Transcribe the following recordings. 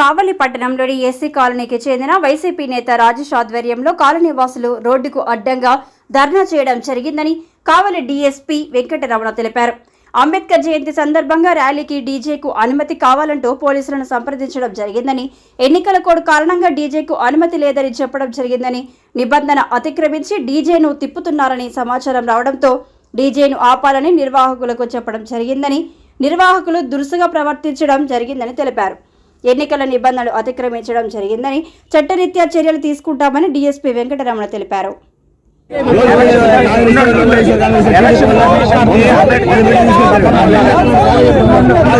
కావలి పట్టణంలోని ఎస్సీ కాలనీకి చెందిన వైసీపీ నేత రాజేష్ ఆధ్వర్యంలో కాలనీ వాసులు రోడ్డుకు అడ్డంగా ధర్నా చేయడం జరిగిందని కావలి డీఎస్పీ వెంకటరమణ తెలిపారు. అంబేద్కర్ జయంతి సందర్భంగా ర్యాలీకి డీజేకు అనుమతి కావాలంటూ పోలీసులను సంప్రదించడం జరిగిందని ఎన్నికల కోడ్ కారణంగా డీజేకు అనుమతి లేదని చెప్పడం జరిగిందని నిబంధన అతిక్రమించి డీజేను తిప్పుతున్నారని సమాచారం రావడంతో డీజేను ఆపాలని నిర్వాహకులకు చెప్పడం జరిగిందని నిర్వాహకులు దురుసుగా ప్రవర్తించడం జరిగిందని తెలిపారు. ఎన్నికల నిబంధనలు అతిక్రమించడం జరిగిందని చట్టరీత్యా చర్యలు తీసుకుంటామని డీఎస్పీ వెంకటరమణ తెలిపారు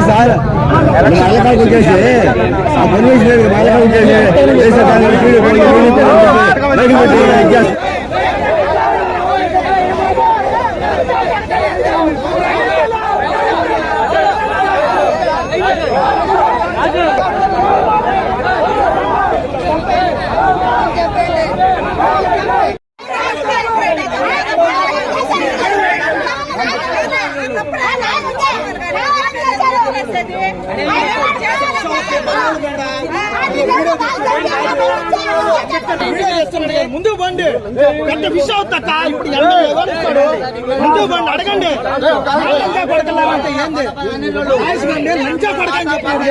సార్ మళ్ళీ వచ్చేసి ఆ పర్మిషన్ లేదు మళ్ళీ వచ్చేసి వేసే దాన్ని వీడియో బయటకు పెట్టి ముందు బండి పెద్ద విషయం అవుతా ఇప్పుడు ఎండ ఎవరిస్తాడు ముందు బండి అడగండి. లంచా కొడకలారంటే ఏంది? ఆయుష్మండి లంచా కొడకని చెప్పారు.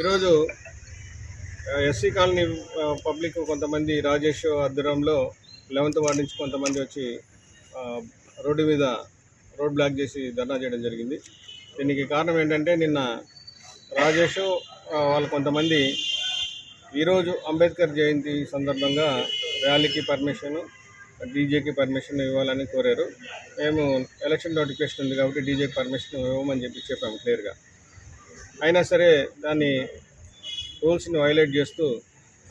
ఈరోజు ఎస్సీ కాలనీ పబ్లిక్ కొంతమంది రాజేష్ ఆధ్వర్యంలో లెవెంత్ వార్డు నుంచి కొంతమంది వచ్చి రోడ్డు మీద రోడ్ బ్లాక్ చేసి ధర్నా చేయడం జరిగింది. దీనికి కారణం ఏంటంటే నిన్న రాజేష్ వాళ్ళు కొంతమంది ఈరోజు అంబేద్కర్ జయంతి సందర్భంగా ర్యాలీకి పర్మిషన్ డీజేకి పర్మిషన్ ఇవ్వాలని కోరారు. మేము ఎలక్షన్ నోటిఫికేషన్ ఉంది కాబట్టి డీజేకి పర్మిషన్ ఇవ్వమని చెప్పి చెప్పాము క్లియర్గా అయినా సరే దాన్ని రూల్స్ని వైలేట్ చేస్తూ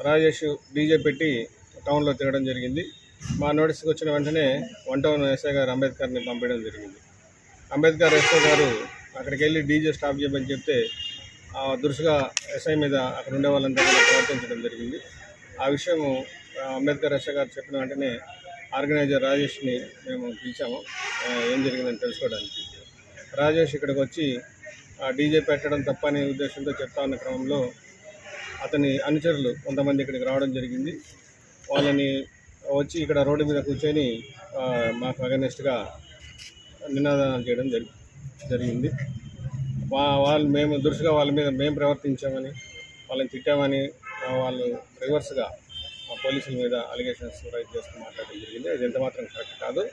రాజేష్ డీజే పెట్టి టౌన్లో తిరగడం జరిగింది. మా నోటీస్కి వచ్చిన వెంటనే వన్ టౌన్ ఎస్ఐ గారు అంబేద్కర్ని పంపించడం జరిగింది. అంబేద్కర్ ఎస్ఐ గారు అక్కడికి వెళ్ళి డీజే స్టాప్ చేయమని చెప్తే దురుసుగా ఎస్ఐ మీద అక్కడ ఉండే వాళ్ళంతా కూడా ప్రవర్తించడం జరిగింది. ఆ విషయం అంబేద్కర్ ఎస్ఐ గారు చెప్పిన వెంటనే ఆర్గనైజర్ రాజేష్ని మేము పిలిచాము. ఏం జరిగిందని తెలుసుకోవడానికి. రాజేష్ ఇక్కడికి వచ్చి డీజే పెట్టడం తప్పనే ఉద్దేశంతో చెప్తా ఉన్న క్రమంలో అతని అనుచరులు కొంతమంది ఇక్కడికి రావడం జరిగింది. వాళ్ళని వచ్చి ఇక్కడ రోడ్డు మీద కూర్చొని మాకు అగనెస్ట్గా నినాదాలు చేయడం జరి జరిగింది. వా వాళ్ళు మేము దురుసుగా వాళ్ళ మీద మేము ప్రవర్తించామని వాళ్ళని తిట్టామని వాళ్ళు రివర్స్గా పోలీసుల మీద అలిగేషన్స్ రైజ్ చేస్తూ మాట్లాడడం జరిగింది. అది ఎంత మాత్రం కరెక్ట్ కాదు.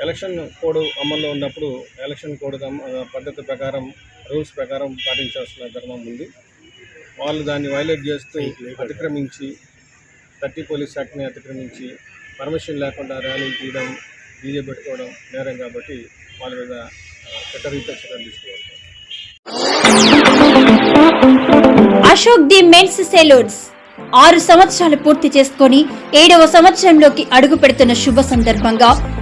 ఎలక్షన్ కోడ్ అమల్లో ఉన్నప్పుడు ఎలక్షన్ కోడ్ పద్ధతి ప్రకారం రూల్స్ ప్రకారం పాటించాల్సిన ధర్మం ఉంది. వాళ్ళు దాన్ని వైలేట్ చేస్తూ అతిక్రమించి థర్టీ పోలీస్ యాక్ట్ని అతిక్రమించి పర్మిషన్ లేకుండా ర్యాలీ తీయడం డీజే పెట్టుకోవడం నేరం కాబట్టి వాళ్ళ మీద చట్టరీత్యా చర్యలు తీసుకోవాలి అశోక్ ది మెన్స్ సెలూన్స్. ఆరు సంవత్సరాలు పూర్తి చేసుకొని ఏడవ సంవత్సరంలోకి అడుగు పెడుతున్న శుభ సందర్భంగా